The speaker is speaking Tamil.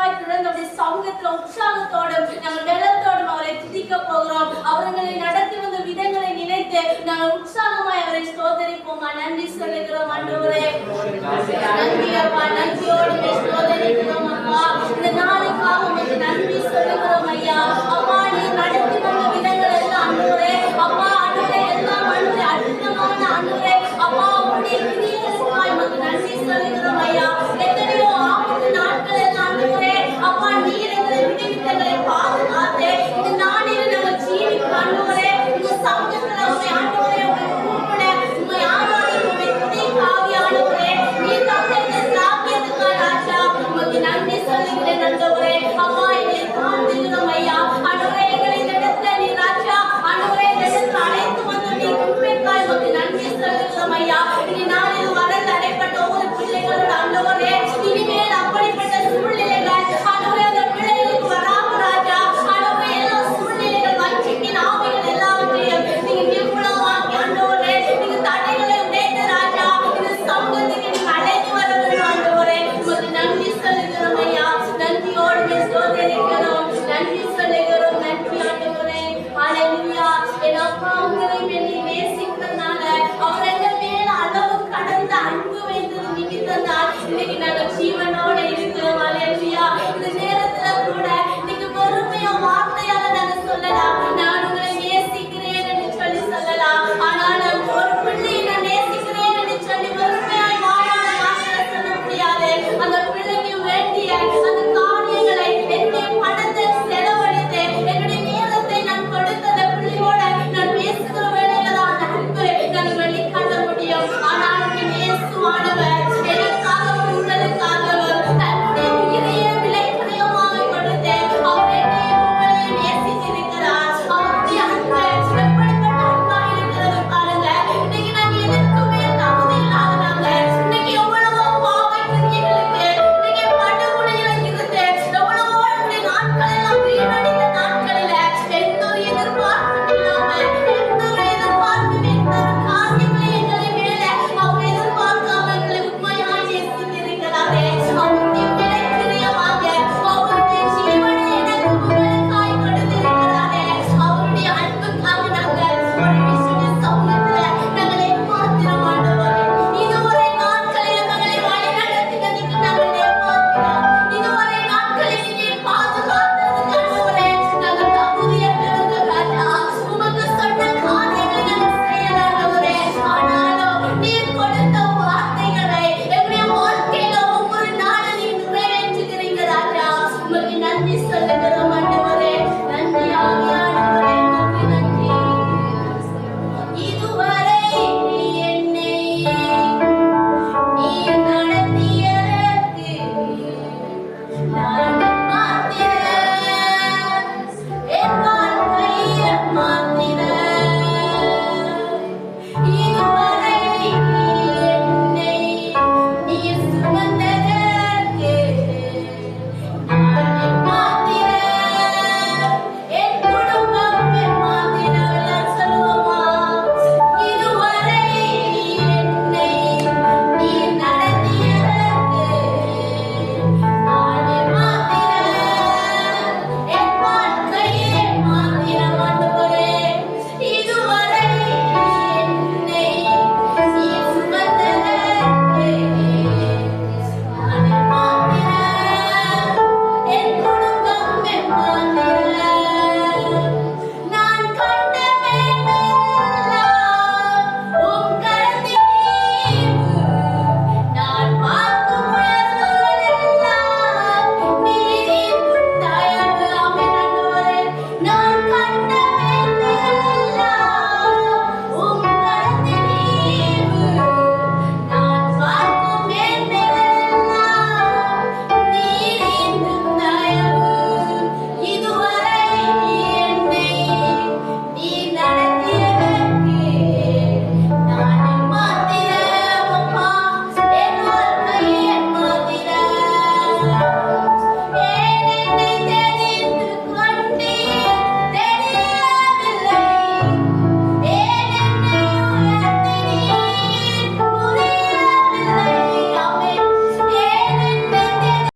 தெளிவாய் தொடர்ந்து சமூகத்துல உற்சாகத்தோடும் நாங்கள் வெள்ளத்தோடும் அவரை துதிக்க போகிறோம். அவர்களை நடத்தி வந்த விதங்களை நினைத்து நாங்கள் உற்சாகமாய் அவரை சோதரிப்போமா நன்றி சொல்லுகிறோம் அன்றவரே நன்றி அப்பா. நன்றியோடு சோதரிக்கிறோம் அப்பா. இந்த நாளுக்காக நன்றி சொல்லுங்க and he said